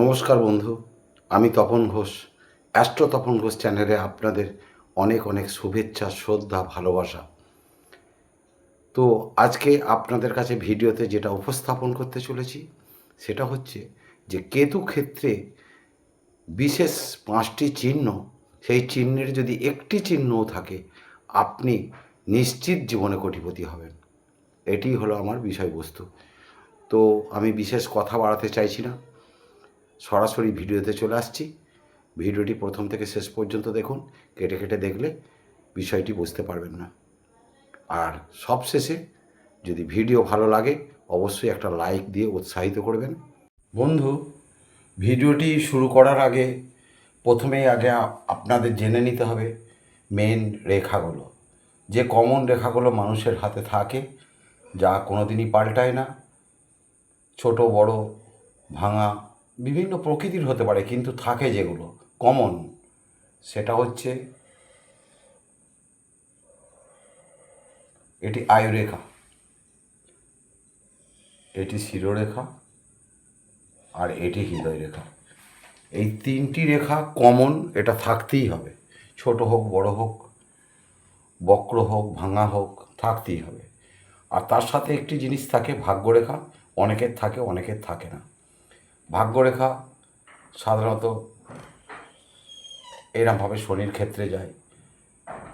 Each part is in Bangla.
নমস্কার বন্ধু, আমি তপন ঘোষ। অ্যাস্ট্রো তপন ঘোষ চ্যানেলে আপনাদের অনেক অনেক শুভেচ্ছা, শ্রদ্ধা, ভালোবাসা। তো আজকে আপনাদের কাছে ভিডিওতে যেটা উপস্থাপন করতে চলেছি, সেটা হচ্ছে যে কেতু ক্ষেত্রে বিশেষ পাঁচটি চিহ্ন, সেই চিহ্নের যদি একটি চিহ্নও থাকে, আপনি নিশ্চিত জীবনে কোটিপতি হবেন। এটি হলো আমার বিষয়বস্তু। তো আমি বিশেষ কথা বাড়াতে চাইছি না। সরাসরি ভিডিওতে চলে আসছি। ভিডিওটি প্রথম থেকে শেষ পর্যন্ত দেখুন, কেটে কেটে দেখলে বিষয়টি বুঝতে পারবেন না। আর সবশেষে যদি ভিডিও ভালো লাগে, অবশ্যই একটা লাইক দিয়ে উৎসাহিত করবেন। বন্ধু, ভিডিওটি শুরু করার আগে প্রথমেই আগে আপনাদের জেনে নিতে হবে মেন রেখাগুলো। যে কমন রেখাগুলো মানুষের হাতে থাকে, যা কোনোদিনই পাল্টায় না। ছোট, বড়, ভাঙা বিভিন্ন প্রকৃতির হতে পারে, কিন্তু থাকে যেগুলো। কমন, সেটা হচ্ছে এটি আয়ুরেখা, এটি শিরোরেখা আর এটি হৃদয় রেখা এই তিনটি রেখা কমন, এটা থাকতেই হবে। ছোট হোক, বড় হোক, বক্র হোক, ভাঙা হোক, থাকতেই হবে। আর তার সাথে একটি জিনিস থাকে, ভাগ্যরেখা, অনেকের থাকে অনেকের থাকে না। ভাগ্যরেখা সাধারণত এরমভাবে শনির ক্ষেত্রে যায়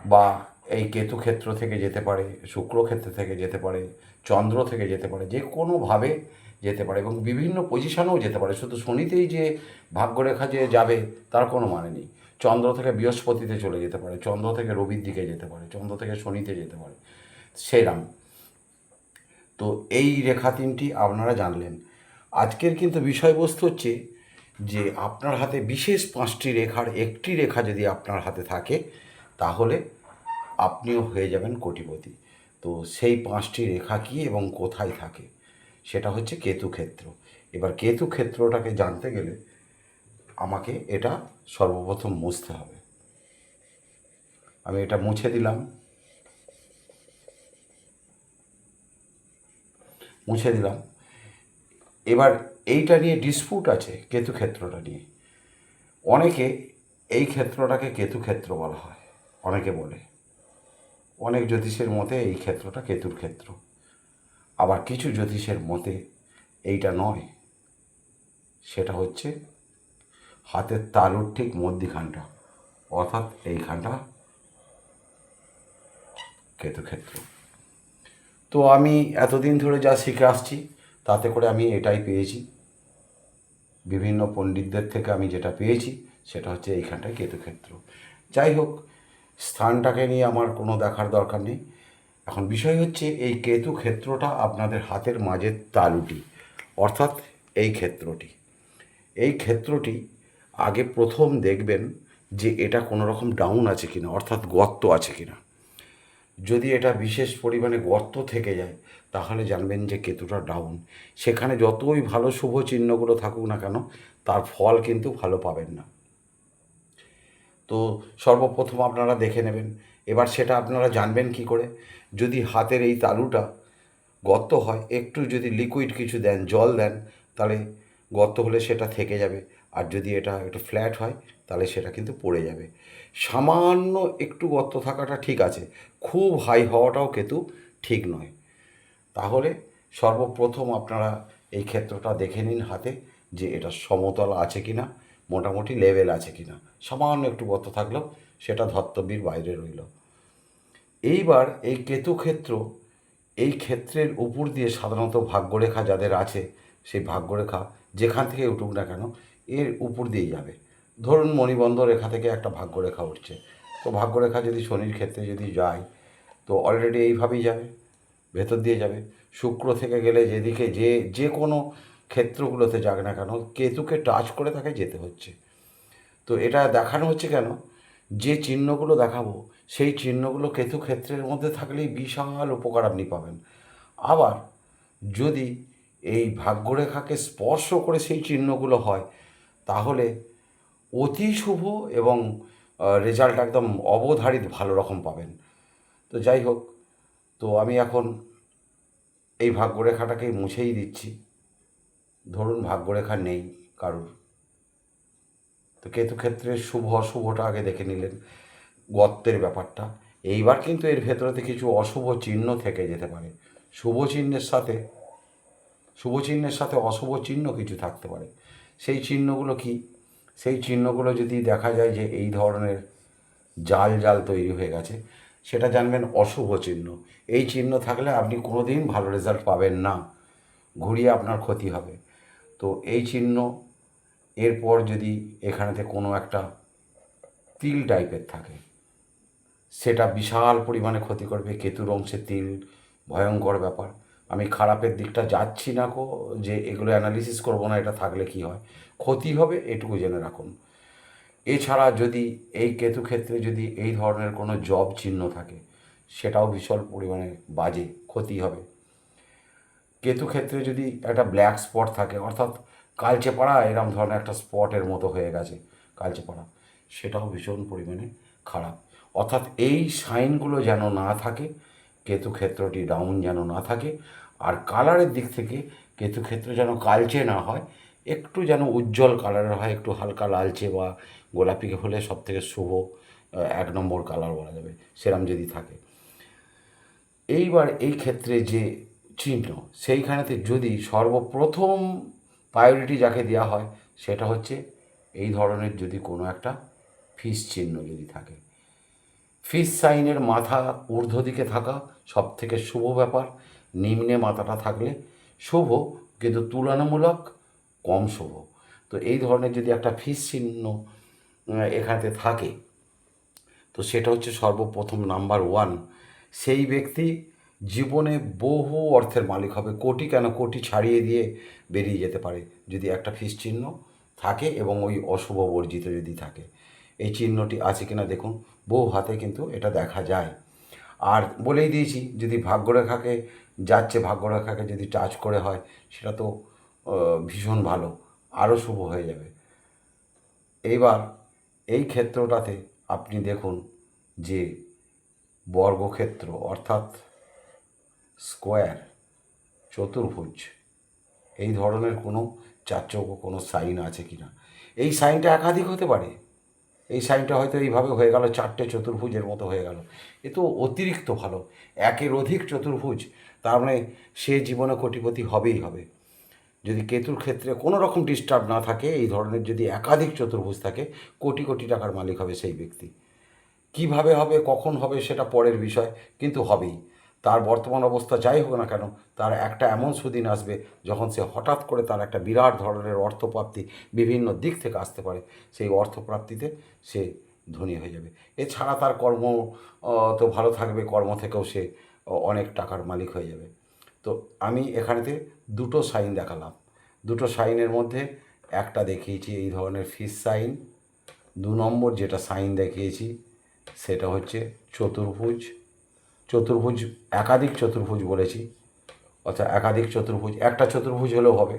বা এই কেতু ক্ষেত্র থেকে যেতে পারে, শুক্র ক্ষেত্র থেকে যেতে পারে, চন্দ্র থেকে যেতে পারে, যে কোনোভাবে যেতে পারে এবং বিভিন্ন পজিশনেও যেতে পারে। শুধু শনিতেই যে ভাগ্যরেখা যে যাবে তার কোনো মানে নেই। চন্দ্র থেকে বৃহস্পতিতে চলে যেতে পারে, চন্দ্র থেকে রবির দিকে যেতে পারে, চন্দ্র থেকে শনিতে যেতে পারে। সেরাম। তো এই রেখা তিনটি আপনারা জানলেন। আজকের কিন্তু বিষয়বস্তু হচ্ছে যে আপনার হাতে বিশেষ পাঁচটি রেখার একটি রেখা যদি আপনার হাতে থাকে, তাহলে আপনিও হয়ে যাবেন কোটিপতি। তো সেই পাঁচটি রেখা কি এবং কোথায় থাকে? সেটা হচ্ছে কেতু ক্ষেত্র এবার কেতু ক্ষেত্রটাকে জানতে গেলে আমাকে এটা সর্বপ্রথম মুছতে হবে। আমি এটা মুছে দিলাম। মুছে দিলাম। এবার এইটা নিয়ে ডিসপুট আছে কেতু ক্ষেত্রটা নিয়ে। অনেকে এই ক্ষেত্রটাকে কেতু ক্ষেত্র বলা হয়, অনেকে বলে। অনেক জ্যোতিষের মতে এই ক্ষেত্রটা কেতুর ক্ষেত্র। আবার কিছু জ্যোতিষের মতে এইটা নয়, সেটা হচ্ছে হাতের তালুর ঠিক মধ্যিখানটা, অর্থাৎ এইখানটা কেতু ক্ষেত্র তো আমি এতদিন ধরে যা শিখে আসছি তাতে করে আমি এটাই পেয়েছি। বিভিন্ন পণ্ডিতদের থেকে আমি যেটা পেয়েছি, সেটা হচ্ছে এইখানটায় কেতুক্ষেত্র। যাই হোক, স্থানটাকে নিয়ে আমার কোনো দেখার দরকার নেই। এখন বিষয় হচ্ছে, এই কেতু ক্ষেত্রটা আপনাদের হাতের মাঝের তালুটি, অর্থাৎ এই ক্ষেত্রটি। এই ক্ষেত্রটি আগে প্রথম দেখবেন যে এটা কোনো রকম ডাউন আছে কিনা, অর্থাৎ গর্ত আছে কিনা। যদি এটা বিশেষ পরিমাণে গর্ত থেকে যায়, তাহলে জানবেন যে কেতুটা ডাউন সেখানে যতই ভালো শুভ চিহ্নগুলো থাকুক না কেন, তার ফল কিন্তু ভালো পাবেন না। তো সর্বপ্রথম আপনারা দেখে নেবেন। এবার সেটা আপনারা জানবেন কি করে? যদি হাতের এই তালুটা গর্ত হয়, একটু যদি লিকুইড কিছু দেন, জল দেন, তাহলে গর্ত হলে সেটা থেকে যাবে। আর যদি এটা একটু ফ্ল্যাট হয়, তাহলে সেটা কিন্তু পড়ে যাবে। সামান্য একটু গর্ত থাকাটা ঠিক আছে, খুব হাই হওয়াটাও কিন্তু ঠিক নয়। তাহলে সর্বপ্রথম আপনারা এই ক্ষেত্রটা দেখে নিন হাতে, যে এটা সমতল আছে কি না মোটামুটি লেভেল আছে কি না সামান্য একটু গর্ত থাকলেও সেটা ধর্তব্যের বাইরে রইল। এইবার এই কেতু ক্ষেত্র, এই ক্ষেত্রের উপর দিয়ে সাধারণত ভাগ্যরেখা যাদের আছে, সেই ভাগ্যরেখা যেখান থেকে উঠুক না কেন এর উপর দিয়ে যাবে। ধরুন মণিবন্ধ রেখা থেকে একটা ভাগ্যরেখা উঠছে। তো ভাগ্যরেখা যদি শনির ক্ষেত্রে যদি যায়, তো অলরেডি এইভাবেই যাবে, ভেতর দিয়ে যাবে। শুক্র থেকে গেলে যেদিকে যে যে কোনো ক্ষেত্রগুলোতে যাক না কেন, কেতুকে টাচ করে তাকে যেতে হচ্ছে। তো এটা দেখানো হচ্ছে কেন? যে চিহ্নগুলো দেখাবো, সেই চিহ্নগুলো কেতু ক্ষেত্রের মধ্যে থাকলেই বিশাল উপকার আপনি পাবেন। আবার যদি এই ভাগ্যরেখাকে স্পর্শ করে সেই চিহ্নগুলো হয় তাহলে অতি শুভ এবং রেজাল্ট একদম অবধারিত ভালো রকম পাবেন। তো যাই হোক, তো আমি এখন এই ভাগ্যরেখাটাকে মুছেই দিচ্ছি। ধরুন ভাগ্যরেখা নেই কারুর। তো কেতু ক্ষেত্রে শুভ অশুভটা আগে দেখে নিলেন গর্তের ব্যাপারটা। এইবার কিন্তু এর ভেতরেতে কিছু অশুভ চিহ্ন থেকে যেতে পারে। শুভ চিহ্নের সাথে, শুভ চিহ্নের সাথে অশুভ চিহ্ন কিছু থাকতে পারে। সেই চিহ্নগুলো কি? সেই চিহ্নগুলো যদি দেখা যায় যে এই ধরনের জাল জাল তৈরি হয়ে গেছে, সেটা জানবেন অশুভ চিহ্ন। এই চিহ্ন থাকলে আপনি কোনো দিন ভালো রেজাল্ট পাবেন না। ঘুরিয়ে আপনার ক্ষতি হবে। তো এই চিহ্ন এরপর যদি এখানেতে কোনো একটা তিল টাইপের থাকে, সেটা বিশাল পরিমাণে ক্ষতি করবে। কেতুর অংশে তিল, ভয়ঙ্কর ব্যাপার। আমি খারাপের দিকটা যাচ্ছি না কো যে এগুলো অ্যানালিসিস করব না, এটা থাকলে কি হয়? ক্ষতি হবে এটুকু জেনে রাখুন। এছাড়া যদি এই কেতু ক্ষেত্রে যদি এই ধরনের কোনো জব চিহ্ন থাকে, সেটাও বিশাল পরিমাণে বাজে, ক্ষতি হবে। কেতু ক্ষেত্রে যদি একটা ব্ল্যাক স্পট থাকে, অর্থাৎ কালচে পাড়া এরম ধরনের একটা স্পটের মতো হয়ে গেছে কালচে পাড়া সেটাও ভীষণ পরিমাণে খারাপ। অর্থাৎ এই সাইনগুলো যেন না থাকে কেতু ক্ষেত্রটি ডাউন যেন না থাকে আর কালারের দিক থেকে কেতু ক্ষেত্র যেন কালচে না হয়, একটু যেন উজ্জ্বল কালারের হয়, একটু হালকা লালচে বা গোলাপি হলে সব থেকে শুভ এক নম্বর কালার বলা যাবে, সেরম যদি থাকে। এইবার এই ক্ষেত্রে যে চিহ্ন, সেইখানেতে যদি সর্বপ্রথম প্রায়োরিটি যাকে দেওয়া হয়, সেটা হচ্ছে এই ধরনের যদি কোনো একটা ফিস চিহ্ন যদি থাকে। ফিস সাইনের মাথা ঊর্ধ্ব দিকে থাকা সব থেকে শুভ ব্যাপার। নিম্নে মাথাটা থাকলে শুভ কিন্তু তুলনামূলক কম শুভ। তো এই ধরনের যদি একটা ফিস চিহ্ন আহ, এখানেতে থাকে তো সেটা হচ্ছে সর্বপ্রথম নাম্বার ওয়ান। সেই ব্যক্তি জীবনে বহু অর্থের মালিক হবে কোটি কেন কোটি ছাড়িয়ে দিয়ে বেরিয়ে যেতে পারে যদি একটা ফিস চিহ্ন থাকে এবং ওই অশুভ বর্জিত যদি থাকে। এই চিহ্নটি আছে কিনা দেখুন। বহু হাতে কিন্তু এটা দেখা যায়। আর বলেই দিয়েছি, যদি ভাগ্যরেখাকে যাচ্ছে, ভাগ্যরেখাকে যদি টাচ করে হয়, সেটা তো ভীষণ ভালো আরও শুভ হয়ে যাবে। এইবার এই ক্ষেত্রটাতে আপনি দেখুন যে বর্গক্ষেত্র অর্থাৎ স্কোয়ার চতুর্ভুজ, এই ধরনের কোনো চারচৌকো কোনো সাইন আছে কি না এই সাইনটা একাধিক হতে পারে। এই সাইনটা হয়তো এইভাবে হয়ে গেল, চারটে চতুর্ভুজের মতো হয়ে গেল। এ তো অতিরিক্ত ভালো, একের অধিক চতুর্ভুজ, তার মানে সে জীবনে কোটিপতি হবেই হবে। যদি কেতুর ক্ষেত্রে কোনো রকম ডিস্টার্ব না থাকে, এই ধরনের যদি একাধিক চতুর্ভুজ থাকে, কোটি কোটি টাকার মালিক হবে সেই ব্যক্তি। কীভাবে হবে, কখন হবে, সেটা পরের বিষয়, কিন্তু হবেই। তার বর্তমান অবস্থা যাই হোক না কেন, তার একটা এমন সুদিন আসবে যখন সে হঠাৎ করে তার একটা বিরাট ধরনের অর্থপ্রাপ্তি বিভিন্ন দিক থেকে আসতে পারে। সেই অর্থপ্রাপ্তিতে সে ধনী হয়ে যাবে। এছাড়া তার কর্ম তো ভালো থাকবে, কর্ম থেকেও সে অনেক টাকার মালিক হয়ে যাবে। তো আমি এখানেতে দুটো সাইন দেখালাম। দুটো সাইনের মধ্যে একটা দেখিয়েছি এই ধরনের ফিস সাইন, দু নম্বর যেটা সাইন দেখিয়েছি সেটা হচ্ছে চতুর্ভুজ চতুর্ভুজ, একাধিক চতুর্ভুজ বলেছি। অর্থাৎ একাধিক চতুর্ভুজ, একটা চতুর্ভুজ হলেও হবে।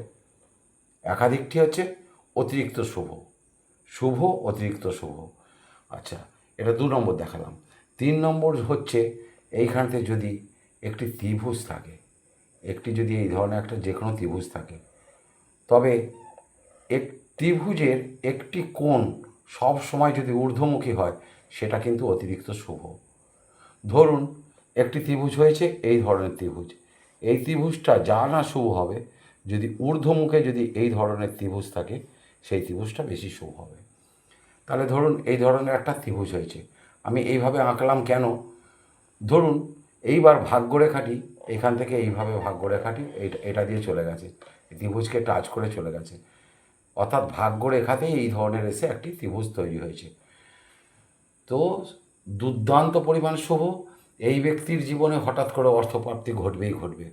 একাধিকটি হচ্ছে অতিরিক্ত শুভ। শুভ, অতিরিক্ত শুভ। আচ্ছা এটা দু নম্বর দেখালাম। তিন নম্বর হচ্ছে এইখানতে যদি একটি ত্রিভুজ থাকে, একটি যদি এই ধরনের একটা যে কোনো ত্রিভুজ থাকে, তবে এক ত্রিভুজের একটি কোণ সব সময় যদি ঊর্ধ্বমুখী হয়, সেটা কিন্তু অতিরিক্ত শুভ। ধরুন একটি ত্রিভুজ হয়েছে, এই ধরনের ত্রিভুজ। এই ত্রিভুজটা যা না শুভ হবে, যদি ঊর্ধ্বমুখে যদি এই ধরনের ত্রিভুজ থাকে, সেই ত্রিভুজটা বেশি শুভ হবে। তাহলে ধরুন এই ধরনের একটা ত্রিভুজ হয়েছে। আমি এইভাবে আঁকলাম কেন? ধরুন এইবার ভাগ্যরেখাটি, এখান থেকে এইভাবে ভাগ্যরেখাটি এটা এটা দিয়ে চলে গেছে। ত্রিভুজকে টাচ করে চলে গেছে। অর্থাৎ ভাগ্যরেখাতেই এই ধরনের এসে একটি ত্রিভুজ তৈরি হয়েছে। তো দুর্দান্ত পরিমাণ শুভ। এই ব্যক্তির জীবনে হঠাৎ করে অর্থপ্রাপ্তি ঘটবেই ঘটবে।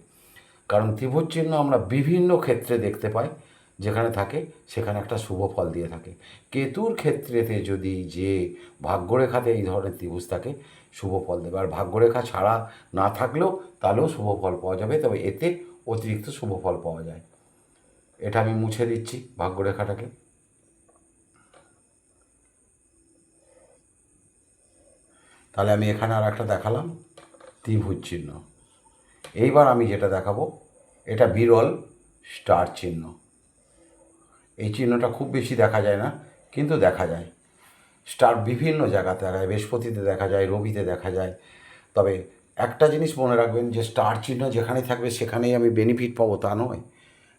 কারণ ত্রিভুজ চিহ্ন আমরা বিভিন্ন ক্ষেত্রে দেখতে পাই, যেখানে থাকে, সেখানে একটা শুভ ফল দিয়ে থাকে। কেতুর ক্ষেত্রেতে যদি যে ভাগ্যরেখাতে এই ধরনের ত্রিভুজ থাকে, শুভ ফল দেবে। আর ভাগ্যরেখা ছাড়া না থাকলেও তাহলেও শুভ ফল পাওয়া যাবে, তবে এতে অতিরিক্ত শুভ ফল পাওয়া যায়। এটা আমি মুছে দিচ্ছি ভাগ্যরেখাটাকে। তাহলে আমি এখানে আর একটা দেখালাম, ত্রিভুজ চিহ্ন। এইবার আমি যেটা দেখাবো, এটা বিরল স্টার চিহ্ন। এই চিহ্নটা খুব বেশি দেখা যায় না, কিন্তু দেখা যায়। স্টার বিভিন্ন জায়গাতে দেখা যায়, বৃহস্পতিতে দেখা যায়, রবিতে দেখা যায়। তবে একটা জিনিস মনে রাখবেন, যে স্টার চিহ্ন যেখানে থাকবে, সেখানেই আমি বেনিফিট পাবো, তা নয়।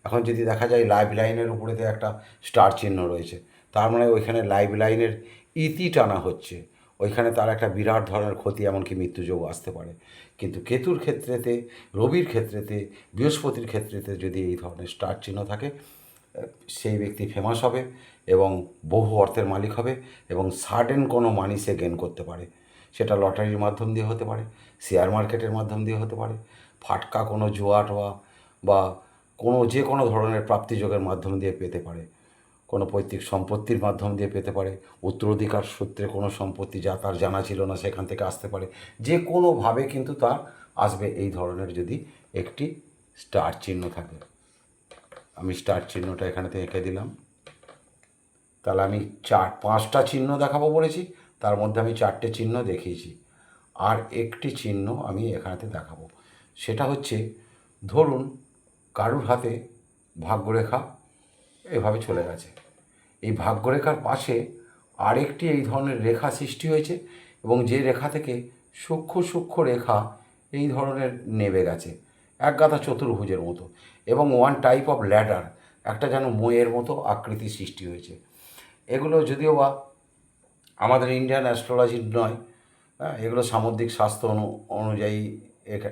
এখন যদি দেখা যায় লাইফ লাইনের উপরেতে একটা স্টার চিহ্ন রয়েছে, তার মানে ওইখানে লাইফ লাইনের ইতি টানা হচ্ছে। ওইখানে তার একটা বিরাট ধরনের ক্ষতি, এমনকি মৃত্যুযোগ আসতে পারে। কিন্তু কেতুর ক্ষেত্রেতে, রবির ক্ষেত্রেতে, বৃহস্পতির ক্ষেত্রেতে যদি এই ধরনের স্টার চিহ্ন থাকে, সেই ব্যক্তি ফেমাস হবে এবং বহু অর্থের মালিক হবে এবং সাডেন কোনো মানি সে গেন করতে পারে। সেটা লটারির মাধ্যম দিয়ে হতে পারে শেয়ার মার্কেটের মাধ্যম দিয়ে হতে পারে, ফাটকা কোনো জুয়া টোয়া বা কোনো যে কোনো ধরনের প্রাপ্তিযোগের মাধ্যম দিয়ে পেতে পারে। কোনো পৈতৃক সম্পত্তির মাধ্যম দিয়ে পেতে পারে। উত্তরাধিকার সূত্রে কোনো সম্পত্তি যা তার জানা ছিল না সেখান থেকে আসতে পারে। যে কোনোভাবে কিন্তু তার আসবে এই ধরনের যদি একটি স্টার চিহ্ন থাকে। আমি স্টার চিহ্নটা এখানে থেকে এঁকে দিলাম। তাহলে আমি চার, পাঁচটা চিহ্ন দেখাবো বলেছি। তার মধ্যে আমি চারটে চিহ্ন দেখিয়েছি। আর একটি চিহ্ন আমি এখানেতে দেখাবো। সেটা হচ্ছে, ধরুন কারুর হাতে ভাগ্যরেখা এভাবে চলে গেছে। এই ভাগ্যরেখার পাশে আরেকটি এই ধরনের রেখা সৃষ্টি হয়েছে এবং যে রেখা থেকে সূক্ষ্ম সূক্ষ্ম রেখা এই ধরনের নেবে গেছে, এক গাদা চতুর্ভুজের মতো এবং ওয়ান টাইপ অফ ল্যাডার একটা যেন ময়ের মতো আকৃতি সৃষ্টি হয়েছে। এগুলো যদিও বা আমাদের ইন্ডিয়ান অ্যাস্ট্রোলজি নয় হ্যাঁ এগুলো সামুদ্রিক স্বাস্থ্য অনু, অনুযায়ী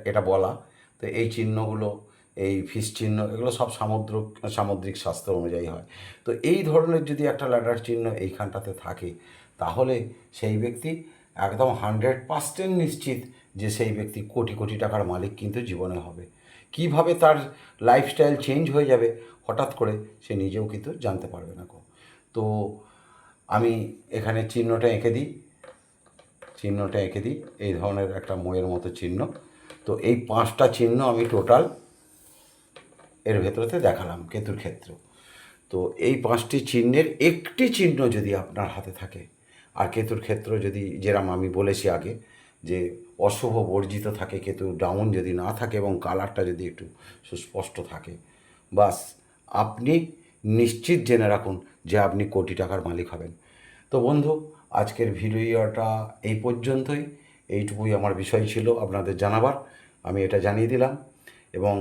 এটা বলা। তো এই চিহ্নগুলো এই ফিস চিহ্ন, এগুলো সব সামুদ্রিক সামুদ্রিক স্বাস্থ্য অনুযায়ী হয়। তো এই ধরনের যদি একটা ল্যাডার চিহ্ন এইখানটাতে থাকে, তাহলে সেই ব্যক্তি একদম হান্ড্রেড পার্সেন্ট নিশ্চিত যে সেই ব্যক্তি কোটি কোটি টাকার মালিক কিন্তু জীবনে হবে। কীভাবে তার লাইফস্টাইল চেঞ্জ হয়ে যাবে, হঠাৎ করে সে নিজেও কিন্তু জানতে পারবে না কো। তো আমি এখানে চিহ্নটা এঁকে দিই। চিহ্নটা এঁকে দিই। এই ধরনের একটা ময়ের মতো চিহ্ন। তো এই পাঁচটা চিহ্ন আমি টোটাল এর ভেতরেতে দেখালাম কেতুর ক্ষেত্র। তো এই পাঁচটি চিহ্নের একটি চিহ্ন যদি আপনার হাতে থাকে, আর কেতুর ক্ষেত্র যদি যেরম আমি বলেছি আগে, যে অশুভ বর্জিত থাকে কেতু ডাউন যদি না থাকে এবং কালারটা যদি একটু সুস্পষ্ট থাকে, বাস আপনি নিশ্চিত জেনে রাখুন যে আপনি কোটি টাকার মালিক হবেন। তো বন্ধু, আজকের ভিডিওটা এই পর্যন্তই। এইটুকুই আমার বিষয় ছিল আপনাদের জানাবার। আমি এটা জানিয়ে দিলাম এবং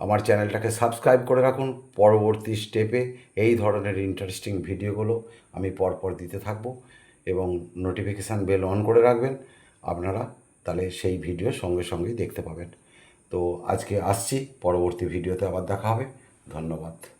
আমার চ্যানেলটাকে সাবস্ক্রাইব করে রাখুন। পরবর্তী স্টেপে এই ধরনের ইন্টারেস্টিং ভিডিওগুলো আমি পরপর দিতে থাকব এবং নোটিফিকেশান বেল অন করে রাখবেন। আপনারা তাহলে সেই ভিডিও সঙ্গে সঙ্গেই দেখতে পাবেন। তো আজকে আসছি, পরবর্তী ভিডিওতে আবার দেখা হবে। ধন্যবাদ।